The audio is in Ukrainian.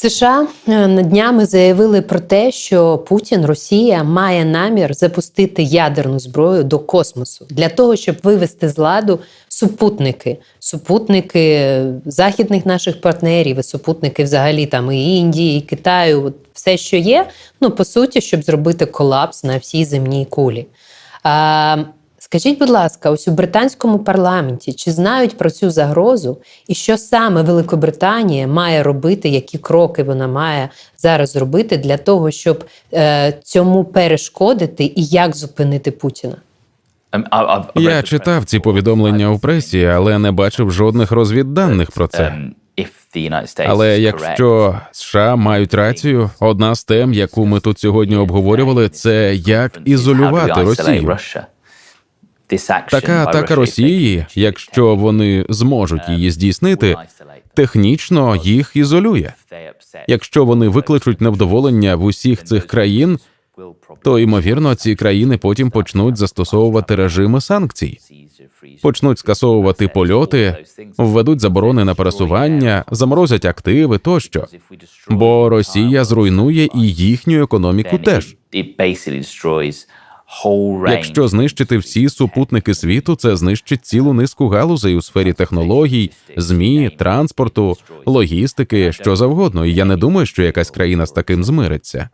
США е, днями заявили про те, що Путін, Росія, має намір запустити ядерну зброю до космосу для того, щоб вивести з ладу супутники, супутники західних наших партнерів, і супутники взагалі там і Індії, і Китаю, от все, що є. Ну по суті, щоб зробити колапс на всій земній кулі. А, Скажіть, будь ласка, ось у британському парламенті чи знають про цю загрозу, і що саме Великобританія має робити, які кроки вона має зараз зробити для того, щоб е, цьому перешкодити і як зупинити Путіна? Read Я читав ці повідомлення у пресі, але не бачив жодних розвідданих про це. The Але якщо США мають рацію, одна з тем, яку ми тут сьогодні обговорювали, це як ізолювати Росію. Така атака Росії, якщо вони зможуть її здійснити, isolate them. технічно їх ізолює. Якщо вони викличуть невдоволення в усіх цих країн, то ймовірно ці країни потім почнуть застосовувати режими санкцій, почнуть скасовувати польоти, введуть заборони на пересування, заморозять активи тощо. Бо Росія зруйнує і їхню економіку теж. Якщо знищити всі супутники світу, це знищить цілу низку галузей у сфері технологій, змі, транспорту, логістики, що завгодно. І я не думаю, що якась країна з таким змириться.